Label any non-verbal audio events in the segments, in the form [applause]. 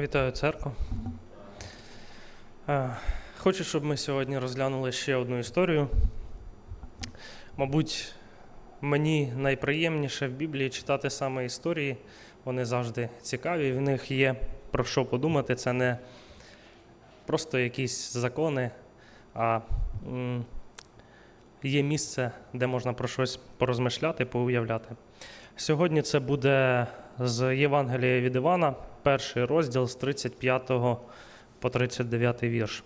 Вітаю церкву. Е, Хочу, щоб ми сьогодні розглянули ще одну історію. Мабуть, мені найприємніше в Біблії читати саме історії. Вони завжди цікаві, в них є про що подумати. Це не просто якісь закони, а є місце, де можна про щось порозмишляти, поуявляти. Сьогодні це буде з Євангелія від Івана, перший розділ з 35 по 39 вірш.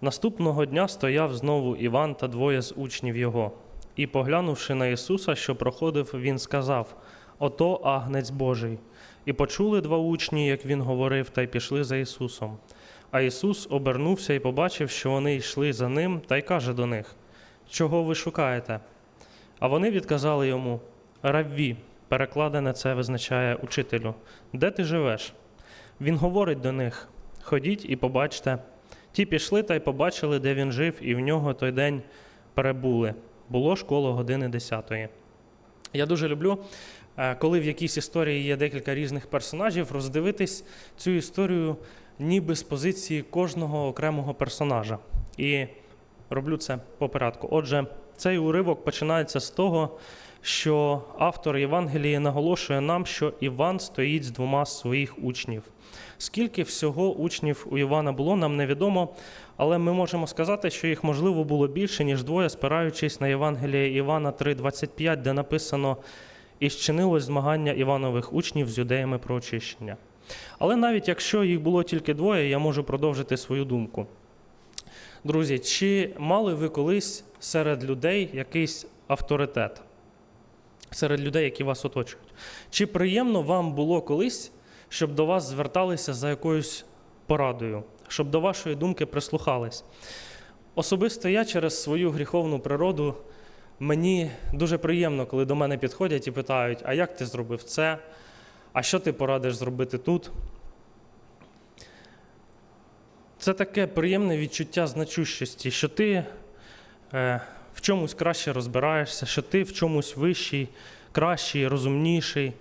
Наступного дня стояв знову Іван та двоє з учнів його. І, поглянувши на Ісуса, що проходив, він сказав: Ото агнець Божий. І почули два учні, як він говорив, та й пішли за Ісусом. А Ісус обернувся і побачив, що вони йшли за ним, та й каже до них: Чого ви шукаєте? А вони відказали йому: Равві, перекладене це визначає учителю, де ти живеш? Він говорить до них: Ходіть і побачте. Ті пішли та й побачили, де він жив, і в нього той день перебули. Було ж коло години десятої. Я дуже люблю, е, коли в якійсь історії є декілька різних персонажів, роздивитись цю історію ніби з позиції кожного окремого персонажа. І роблю це по порядку. Отже, цей уривок починається з того, що автор Євангелії наголошує нам, що Іван стоїть з двома своїх учнів. Скільки всього учнів у Івана було, нам невідомо, але ми можемо сказати, що їх можливо було більше, ніж двоє, спираючись на Євангеліє Івана 3,25, де написано і щинилось змагання Іванових учнів з юдеями про очищення. Але навіть якщо їх було тільки двоє, я можу продовжити свою думку. Друзі, чи мали ви колись серед людей якийсь авторитет? Серед людей, які вас оточують? Чи приємно вам було колись, щоб до вас зверталися за якоюсь порадою, щоб до вашої думки прислухались? Особисто я через свою гріховну природу мені дуже приємно, коли до мене підходять і питають: а як ти зробив це? А що ти порадиш зробити тут? Це таке приємне відчуття значущості, що ти е, в чомусь краще розбираєшся, що ти в чомусь вищий, кращий, розумніший.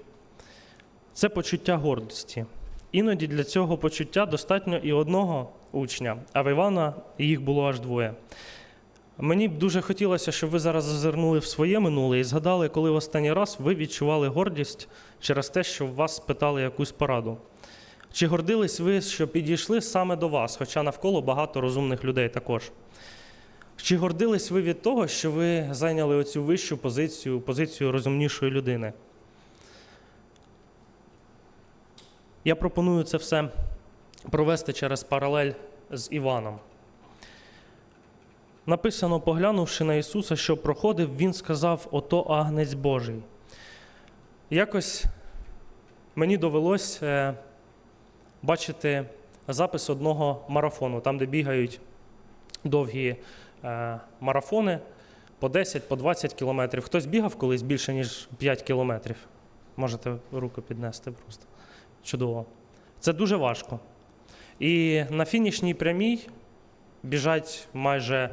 Це почуття гордості. Іноді для цього почуття достатньо і одного учня, а в Івана їх було аж двоє. Мені б дуже хотілося, щоб ви зараз зазирнули в своє минуле і згадали, коли в останній раз ви відчували гордість через те, що вас спитали якусь пораду. Чи гордились ви, що підійшли саме до вас, хоча навколо багато розумних людей також? Чи гордились ви від того, що ви зайняли оцю вищу позицію, позицію розумнішої людини? Я пропоную це все провести через паралель з Іваном. Написано, поглянувши на Ісуса, що проходив, Він сказав: Ото агнець Божий. Якось мені довелось е, бачити запис одного марафону, там, де бігають довгі е, марафони по 10, по 20 кілометрів. Хтось бігав колись більше, ніж 5 кілометрів. Можете руку піднести просто. Чудово. Це дуже важко. І на фінішній прямій біжать майже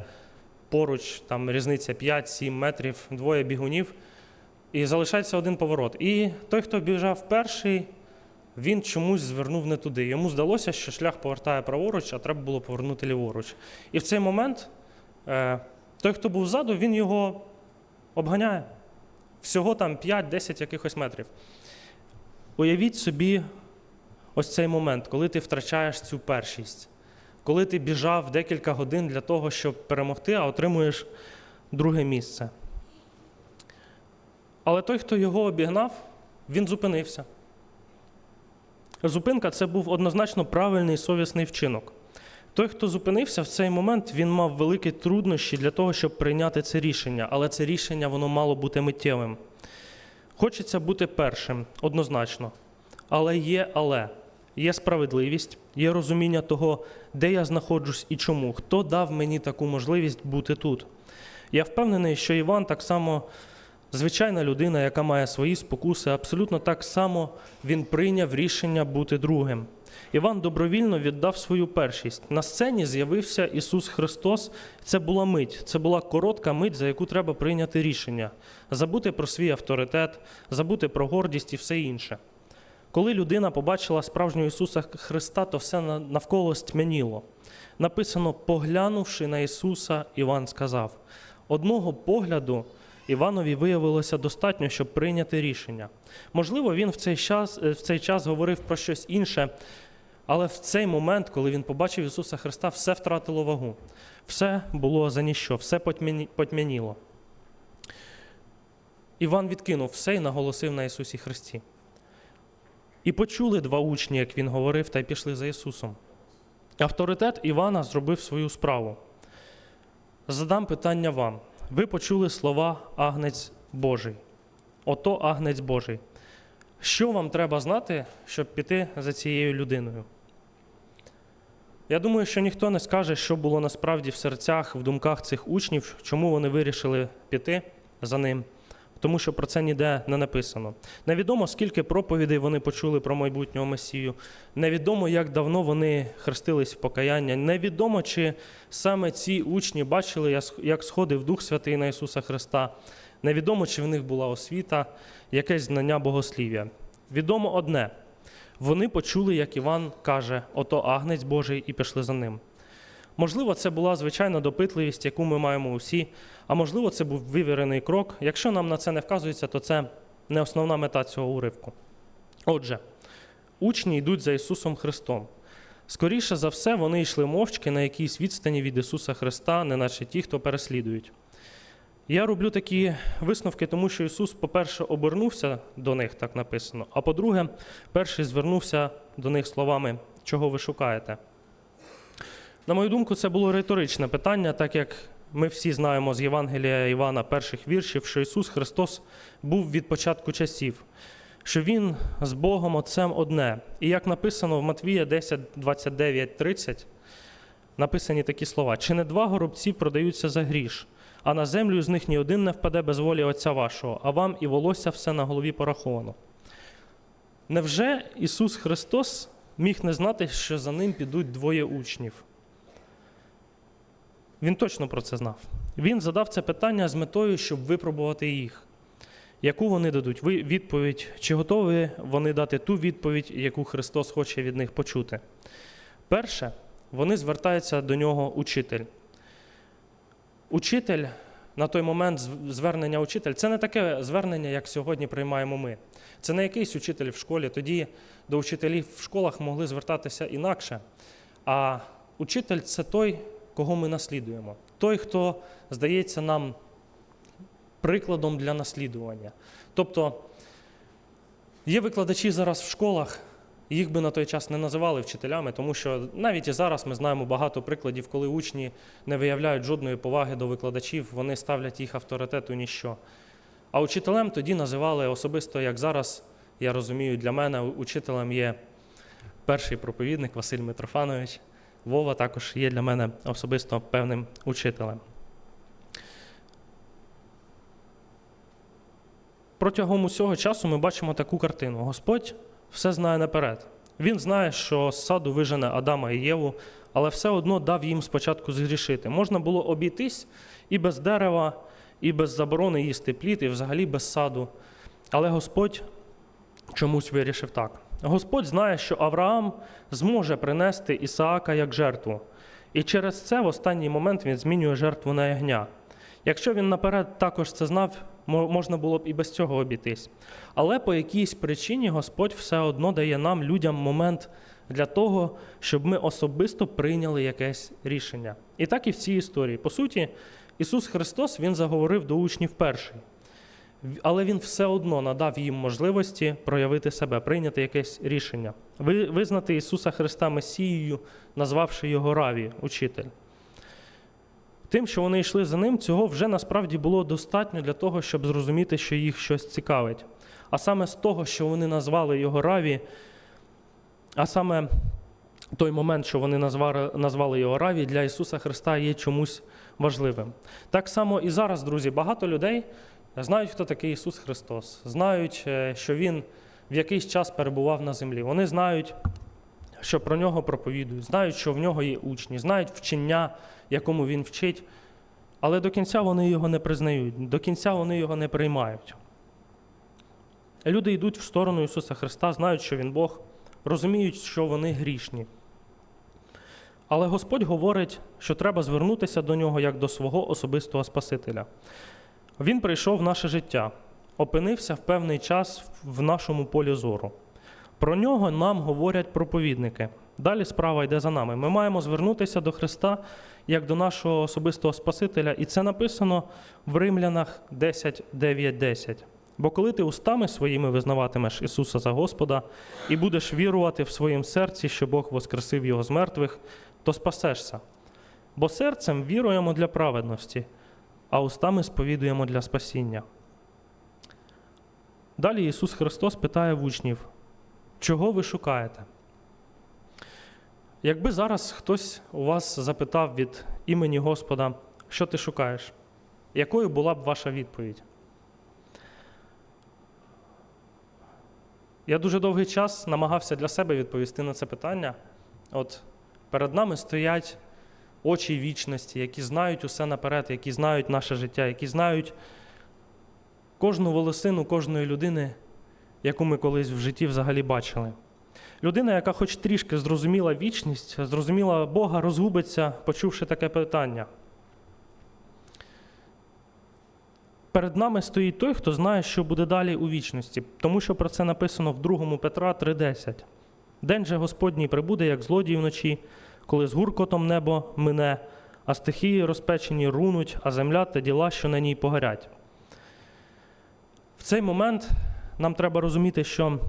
поруч, там різниця 5-7 метрів, двоє бігунів, і залишається один поворот. І той, хто біжав перший, він чомусь звернув не туди. Йому здалося, що шлях повертає праворуч, а треба було повернути ліворуч. І в цей момент е, той, хто був ззаду, він його обганяє. Всього там 5-10 якихось метрів. Уявіть собі ось цей момент, коли ти втрачаєш цю першість, коли ти біжав декілька годин для того, щоб перемогти, а отримуєш друге місце. Але той, хто його обігнав, він зупинився. Зупинка це був однозначно правильний совісний вчинок. Той, хто зупинився в цей момент, він мав великі труднощі для того, щоб прийняти це рішення, але це рішення воно мало бути миттєвим. Хочеться бути першим, однозначно. Але є але. Є справедливість, є розуміння того, де я знаходжусь і чому, хто дав мені таку можливість бути тут. Я впевнений, що Іван так само звичайна людина, яка має свої спокуси, абсолютно так само він прийняв рішення бути другим. Іван добровільно віддав свою першість. На сцені з'явився Ісус Христос. Це була мить, це була коротка мить, за яку треба прийняти рішення, забути про свій авторитет, забути про гордість і все інше. Коли людина побачила справжнього Ісуса Христа, то все навколо стьмяніло. Написано, поглянувши на Ісуса, Іван сказав: одного погляду Іванові виявилося достатньо, щоб прийняти рішення. Можливо, він в цей час, е, в цей час говорив про щось інше, але в цей момент, коли він побачив Ісуса Христа, все втратило вагу. Все було за ніщо, все потьмяніло. Іван відкинув все і наголосив на Ісусі Христі. І почули два учні, як він говорив, та й пішли за Ісусом. Авторитет Івана зробив свою справу. Задам питання вам. Ви почули слова Агнець Божий. Ото Агнець Божий. Що вам треба знати, щоб піти за цією людиною? Я думаю, що ніхто не скаже, що було насправді в серцях, в думках цих учнів, чому вони вирішили піти за ним, тому що про це ніде не написано. Невідомо, скільки проповідей вони почули про майбутнього Месію, невідомо, як давно вони хрестились в покаяння, невідомо, чи саме ці учні бачили, як сходив Дух Святий на Ісуса Христа. Невідомо, чи в них була освіта, якесь знання богослів'я. Відомо одне: вони почули, як Іван каже, ото агнець Божий, і пішли за ним. Можливо, це була звичайна допитливість, яку ми маємо усі, а можливо, це був вивірений крок. Якщо нам на це не вказується, то це не основна мета цього уривку. Отже, учні йдуть за Ісусом Христом. Скоріше за все, вони йшли мовчки на якійсь відстані від Ісуса Христа, неначе ті, хто переслідують. Я роблю такі висновки, тому що Ісус, по-перше, обернувся до них, так написано, а по-друге, перший звернувся до них словами, чого ви шукаєте. На мою думку, це було риторичне питання, так як ми всі знаємо з Євангелія Івана перших віршів, що Ісус Христос був від початку часів, що Він з Богом Отцем одне. І як написано в Матвія 10, 29, 30, написані такі слова: чи не два горобці продаються за гріш, а на землю з них ні один не впаде без волі Отця вашого, а вам і волосся все на голові пораховано. Невже Ісус Христос міг не знати, що за ним підуть двоє учнів? Він точно про це знав. Він задав це питання з метою, щоб випробувати їх. Яку вони дадуть відповідь, чи готові вони дати ту відповідь, яку Христос хоче від них почути? Перше, вони звертаються до нього учитель. Учитель на той момент звернення учитель це не таке звернення, як сьогодні приймаємо ми. Це не якийсь учитель в школі. Тоді до учителів в школах могли звертатися інакше. А учитель це той, кого ми наслідуємо. Той, хто здається нам прикладом для наслідування. Тобто є викладачі зараз в школах, їх би на той час не називали вчителями, тому що навіть і зараз ми знаємо багато прикладів, коли учні не виявляють жодної поваги до викладачів, вони ставлять їх авторитет у ніщо. А учителем тоді називали особисто, як зараз, я розумію, для мене учителем є перший проповідник Василь Митрофанович. Вова також є для мене особисто певним учителем. Протягом усього часу ми бачимо таку картину. Господь все знає наперед. Він знає, що з саду вижене Адама і Єву, але все одно дав їм спочатку згрішити. Можна було обійтись і без дерева, і без заборони їсти плід, і взагалі без саду. Але Господь чомусь вирішив так. Господь знає, що Авраам зможе принести Ісаака як жертву. І через це в останній момент він змінює жертву на ягня. Якщо він наперед також це знав, можна було б і без цього обійтись. Але по якійсь причині Господь все одно дає нам, людям, момент для того, щоб ми особисто прийняли якесь рішення. І так і в цій історії. По суті, Ісус Христос Він заговорив до учнів перший. Але він все одно надав їм можливості проявити себе, прийняти якесь рішення, Ви- визнати Ісуса Христа Месією, назвавши його Раві, учитель. Тим, що вони йшли за ним, цього вже насправді було достатньо для того, щоб зрозуміти, що їх щось цікавить. А саме з того, що вони назвали його Раві, а саме той момент, що вони назвали його Раві, для Ісуса Христа є чомусь важливим. Так само і зараз, друзі, багато людей знають, хто такий Ісус Христос, знають, е, що Він в якийсь час перебував на землі. Вони знають, що про нього проповідують, знають, що в нього є учні, знають вчення, якому він вчить, але до кінця вони його не признають, до кінця вони його не приймають. Люди йдуть в сторону Ісуса Христа, знають, що Він Бог, розуміють, що вони грішні. Але Господь говорить, що треба звернутися до нього як до свого особистого Спасителя. Він прийшов в наше життя, опинився в певний час в нашому полі зору. Про нього нам говорять проповідники. Далі справа йде за нами. Ми маємо звернутися до Христа як до нашого особистого Спасителя, і це написано в Римлянах 10, 9, 10. Бо коли ти устами своїми визнаватимеш Ісуса за Господа і будеш вірувати в своїм серці, що Бог воскресив Його з мертвих, то спасешся. Бо серцем віруємо для праведності, а устами сповідуємо для спасіння. Далі Ісус Христос питає в учнів, чого ви шукаєте? Якби зараз хтось у вас запитав від імені Господа, що ти шукаєш, якою була б ваша відповідь? Я дуже довгий час намагався для себе відповісти на це питання. От перед нами стоять очі вічності, які знають усе наперед, які знають наше життя, які знають кожну волосину кожної людини, яку ми колись в житті взагалі бачили. Людина, яка хоч трішки зрозуміла вічність, зрозуміла Бога, розгубиться, почувши таке питання. Перед нами стоїть той, хто знає, що буде далі у вічності, тому що про це написано в 2 Петра 3:10. День же Господній прибуде, як злодій вночі, коли з гуркотом небо мине, а стихії розпечені рунуть, а земля та діла, що на ній погорять. В цей момент нам треба розуміти, що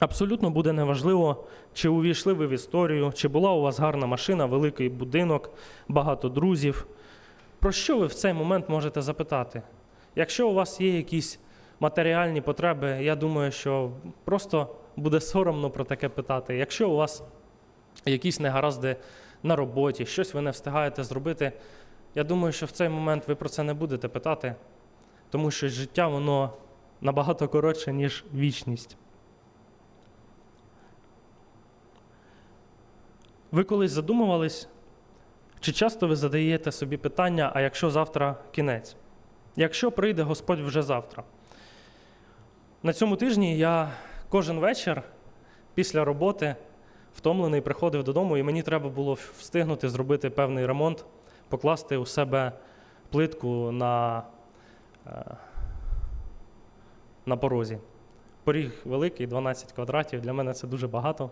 абсолютно буде неважливо, чи увійшли ви в історію, чи була у вас гарна машина, великий будинок, багато друзів. Про що ви в цей момент можете запитати? Якщо у вас є якісь матеріальні потреби, я думаю, що просто буде соромно про таке питати. Якщо у вас якісь негаразди на роботі, щось ви не встигаєте зробити, я думаю, що в цей момент ви про це не будете питати, тому що життя воно набагато коротше, ніж вічність. Ви колись задумувались, чи часто ви задаєте собі питання, а якщо завтра кінець? Якщо прийде Господь вже завтра? На цьому тижні я кожен вечір після роботи втомлений приходив додому, і мені треба було встигнути зробити певний ремонт, покласти у себе плитку на, е, на порозі. Поріг великий, 12 квадратів, для мене це дуже багато.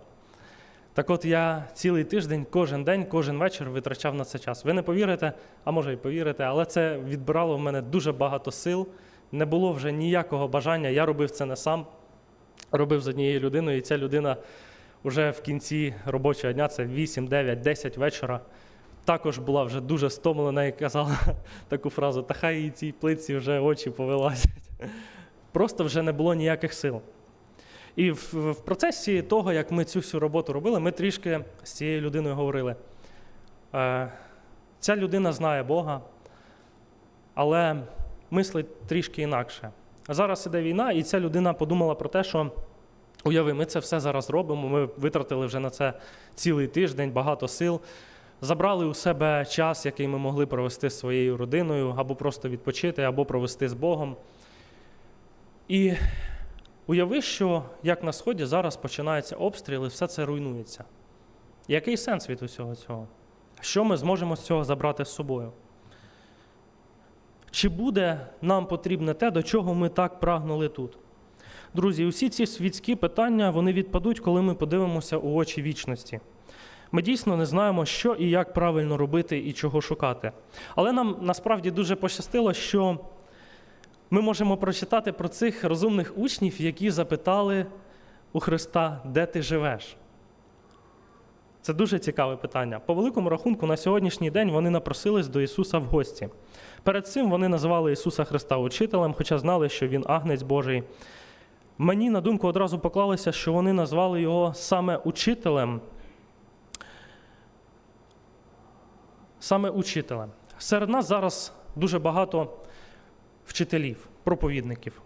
Так от я цілий тиждень, кожен день, кожен вечір витрачав на це час. Ви не повірите, а може й повірите, але це відбирало в мене дуже багато сил. Не було вже ніякого бажання. Я робив це не сам, робив з однією людиною, і ця людина вже в кінці робочого дня, це 8, 9, 10 вечора, також була вже дуже стомлена і казала [laughs] таку фразу: та хай їй цій плитці вже очі повилазять. Просто вже не було ніяких сил. І в, в процесі того, як ми цю всю роботу робили, ми трішки з цією людиною говорили. Е, ця людина знає Бога, але мислить трішки інакше. Зараз іде війна, і ця людина подумала про те, що уяви, ми це все зараз робимо. Ми витратили вже на це цілий тиждень, багато сил. Забрали у себе час, який ми могли провести з своєю родиною, або просто відпочити, або провести з Богом. І Уяви, що як на сході зараз починаються обстріли, все це руйнується. Який сенс від усього цього? Що ми зможемо з цього забрати з собою? Чи буде нам потрібне те, до чого ми так прагнули тут? Друзі, усі ці світські питання вони відпадуть, коли ми подивимося у очі вічності. Ми дійсно не знаємо, що і як правильно робити і чого шукати. Але нам насправді дуже пощастило, що ми можемо прочитати про цих розумних учнів, які запитали у Христа, де ти живеш. Це дуже цікаве питання. По великому рахунку, на сьогоднішній день вони напросились до Ісуса в гості. Перед цим вони називали Ісуса Христа учителем, хоча знали, що Він агнець Божий. Мені на думку одразу поклалося, що вони назвали його саме учителем. Саме учителем. Серед нас зараз дуже багато вчителів, проповідників.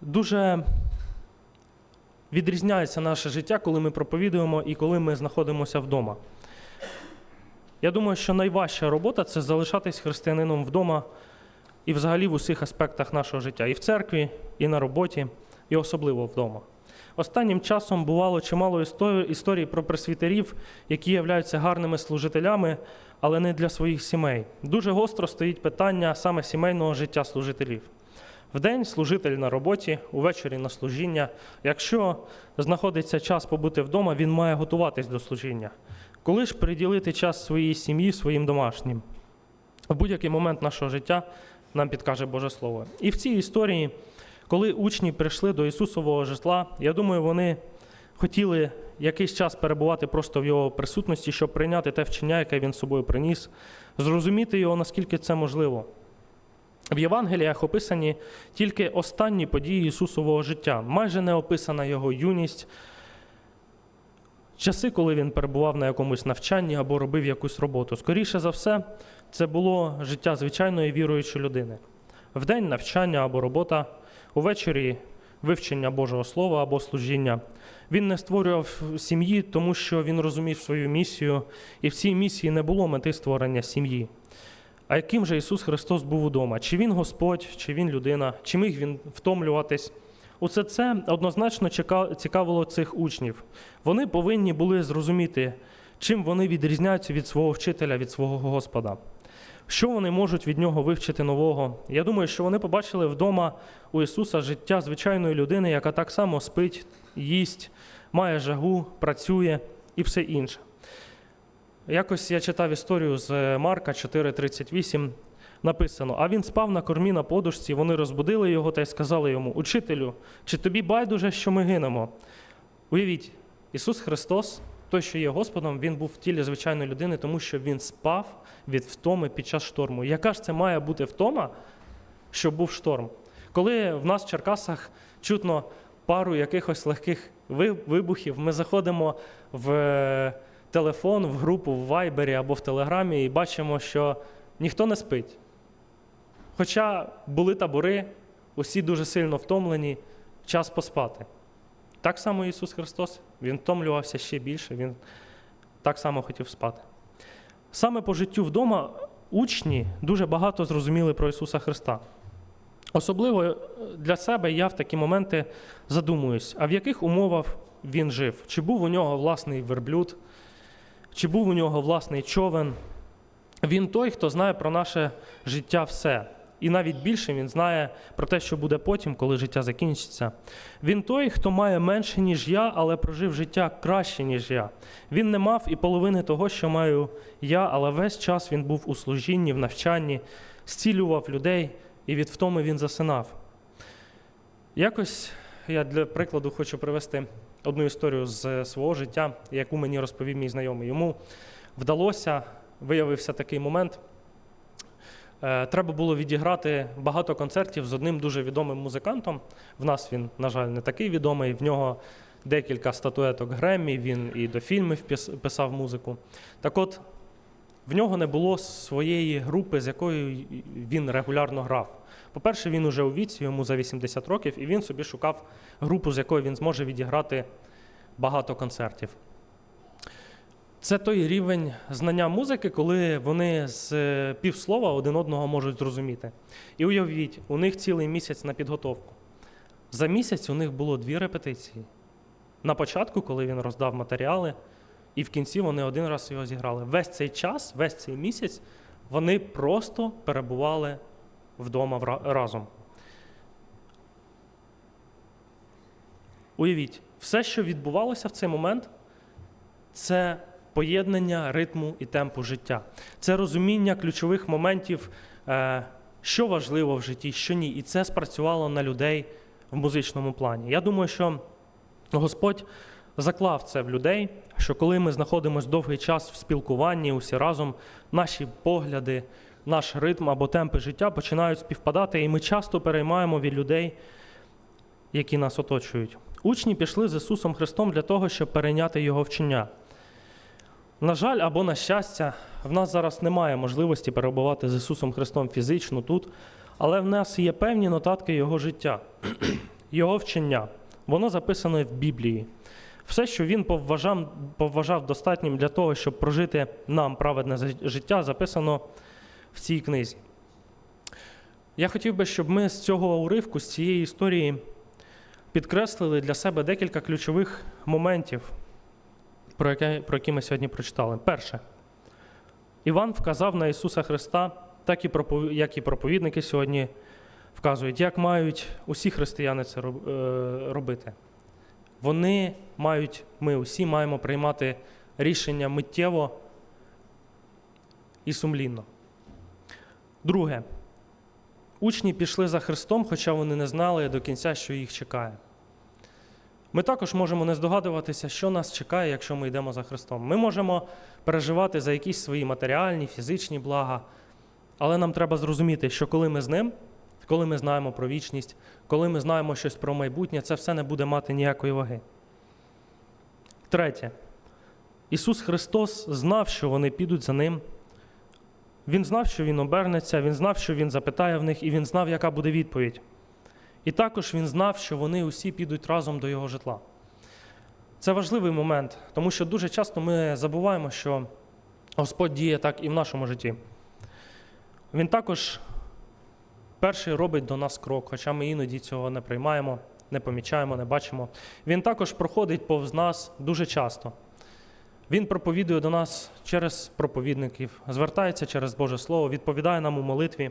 Дуже відрізняється наше життя, коли ми проповідуємо і коли ми знаходимося вдома. Я думаю, що найважча робота це залишатись християнином вдома і взагалі в усіх аспектах нашого життя. І в церкві, і на роботі. І особливо вдома. Останнім часом бувало чимало істо- історій про пресвітерів, які являються гарними служителями, але не для своїх сімей. Дуже гостро стоїть питання саме сімейного життя служителів. Вдень служитель на роботі, увечері на служіння. Якщо знаходиться час побути вдома, він має готуватись до служіння. Коли ж приділити час своїй сім'ї, своїм домашнім? В будь-який момент нашого життя нам підкаже Боже Слово. І в цій історії, коли учні прийшли до Ісусового житла, я думаю, вони хотіли якийсь час перебувати просто в його присутності, щоб прийняти те вчення, яке він собою приніс, зрозуміти його, наскільки це можливо. В Євангеліях описані тільки останні події Ісусового життя, майже не описана його юність, часи, коли він перебував на якомусь навчанні або робив якусь роботу. Скоріше за все, це було життя звичайної віруючої людини. Вдень навчання або робота, увечері вивчення Божого Слова або служіння. Він не створював сім'ї, тому що він розумів свою місію, і в цій місії не було мети створення сім'ї. А яким же Ісус Христос був удома? Чи Він Господь, чи Він людина, чи міг Він втомлюватись? Усе це однозначно цікавило цих учнів. Вони повинні були зрозуміти, чим вони відрізняються від свого вчителя, від свого Господа. Що вони можуть від нього вивчити нового? Я думаю, що вони побачили вдома у Ісуса життя звичайної людини, яка так само спить, їсть, має жагу, працює і все інше. Якось я читав історію з Марка 4:38. Написано: а він спав на кормі на подушці, вони розбудили його та й сказали йому: Учителю, чи тобі байдуже, що ми гинемо? Уявіть, Ісус Христос, той, що є Господом, Він був в тілі звичайної людини, тому що Він спав від втоми під час шторму. Яка ж це має бути втома, щоб був шторм? Коли в нас в Черкасах чутно пару якихось легких вибухів, ми заходимо в е, телефон, в групу в Вайбері або в Телеграмі і бачимо, що ніхто не спить. Хоча були табори, усі дуже сильно втомлені, час поспати. Так само Ісус Христос, Він втомлювався ще більше, Він так само хотів спати. Саме по життю вдома учні дуже багато зрозуміли про Ісуса Христа. Особливо е, для себе я в такі моменти задумуюсь, а в яких умовах він жив? Чи був у нього власний верблюд, чи був у нього власний човен? Він той, хто знає про наше життя все. І навіть більше він знає про те, що буде потім, коли життя закінчиться. Він той, хто має менше, ніж я, але прожив життя краще, ніж я. Він не мав і половини того, що маю я, але весь час він був у служінні, в навчанні, зцілював людей, і від втоми він засинав. Якось я для прикладу хочу привести одну історію з свого життя, яку мені розповів мій знайомий. Йому вдалося, виявився такий момент. Е, Треба було відіграти багато концертів з одним дуже відомим музикантом. В нас він, на жаль, не такий відомий. В нього декілька статуеток Греммі, він і до фільмів писав музику. Так от, в нього не було своєї групи, з якою він регулярно грав. По-перше, він уже у віці, йому за 80 років, і він собі шукав групу, з якою він зможе відіграти багато концертів. Це той рівень знання музики, коли вони з е, півслова один одного можуть зрозуміти. І уявіть, у них цілий місяць на підготовку. За місяць у них було дві репетиції. На початку, коли він роздав матеріали, і в кінці вони один раз його зіграли. Весь цей час, весь цей місяць вони просто перебували вдома разом. Уявіть, все, що відбувалося в цей момент, це поєднання ритму і темпу життя. Це розуміння ключових моментів, е, що важливо в житті, що ні. І це спрацювало на людей в музичному плані. Я думаю, що Господь заклав це в людей, що коли ми знаходимося довгий час в спілкуванні, усі разом, наші погляди, наш ритм або темпи життя починають співпадати, і ми часто переймаємо від людей, які нас оточують. Учні пішли з Ісусом Христом для того, щоб перейняти Його вчення. На жаль, або на щастя, в нас зараз немає можливості перебувати з Ісусом Христом фізично тут, але в нас є певні нотатки Його життя, [clears throat] Його вчення. Воно записане в Біблії. Все, що він повважав, повважав достатнім для того, щоб прожити нам праведне життя, записано в цій книзі. Я хотів би, щоб ми з цього уривку, з цієї історії, підкреслили для себе декілька ключових моментів, про які, про які ми сьогодні прочитали. Перше, Іван вказав на Ісуса Христа, так і як і проповідники сьогодні вказують, як мають усі християни це е, робити. Вони мають, ми усі маємо приймати рішення миттєво і сумлінно. Друге, учні пішли за Христом, хоча вони не знали до кінця, що їх чекає. Ми також можемо не здогадуватися, що нас чекає, якщо ми йдемо за Христом. Ми можемо переживати за якісь свої матеріальні, фізичні блага, але нам треба зрозуміти, що коли ми з ним, коли ми знаємо про вічність, коли ми знаємо щось про майбутнє, це все не буде мати ніякої ваги. Третє. Ісус Христос знав, що вони підуть за Ним. Він знав, що Він обернеться, Він знав, що Він запитає в них, і Він знав, яка буде відповідь. І також Він знав, що вони усі підуть разом до Його житла. Це важливий момент, тому що дуже часто ми забуваємо, що Господь діє так і в нашому житті. Він також перший робить до нас крок, хоча ми іноді цього не приймаємо, не помічаємо, не бачимо. Він також проходить повз нас дуже часто. Він проповідує до нас через проповідників, звертається через Боже Слово, відповідає нам у молитві.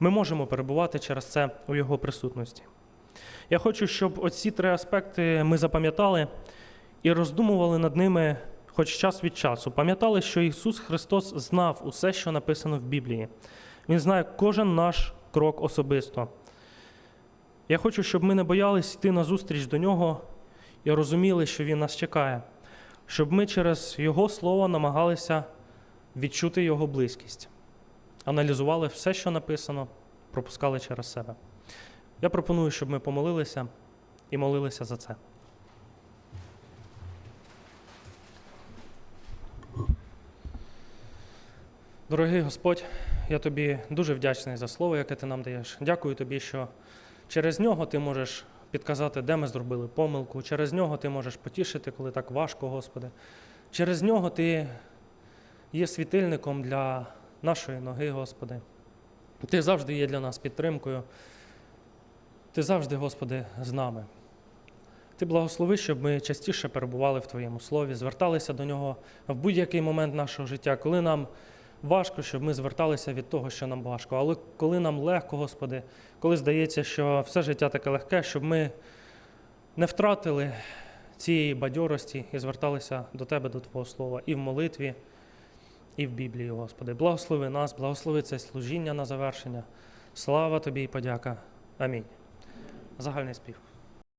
Ми можемо перебувати через це у Його присутності. Я хочу, щоб оці три аспекти ми запам'ятали і роздумували над ними хоч час від часу. Пам'ятали, що Ісус Христос знав усе, що написано в Біблії. Він знає кожен наш крок особисто. Я хочу, щоб ми не боялись йти назустріч до Нього і розуміли, що Він нас чекає, щоб ми через Його Слово намагалися відчути Його близькість, аналізували все, що написано, пропускали через себе. Я пропоную, щоб ми помолилися і молилися за це. Дорогий Господь, я тобі дуже вдячний за слово, яке ти нам даєш. Дякую тобі, що через нього ти можеш підказати, де ми зробили помилку. Через нього ти можеш потішити, коли так важко, Господи. Через нього ти є світильником для нашої ноги, Господи. Ти завжди є для нас підтримкою. Ти завжди, Господи, з нами. Ти благослови, щоб ми частіше перебували в Твоєму слові, зверталися до нього в будь-який момент нашого життя, коли нам важко, щоб ми зверталися від того, що нам важко. Але коли нам легко, Господи, коли здається, що все життя таке легке, щоб ми не втратили цієї бадьорості і зверталися до Тебе, до Твого Слова, і в молитві, і в Біблії, Господи. Благослови нас, благослови це служіння на завершення. Слава Тобі і подяка. Амінь. Загальний спів.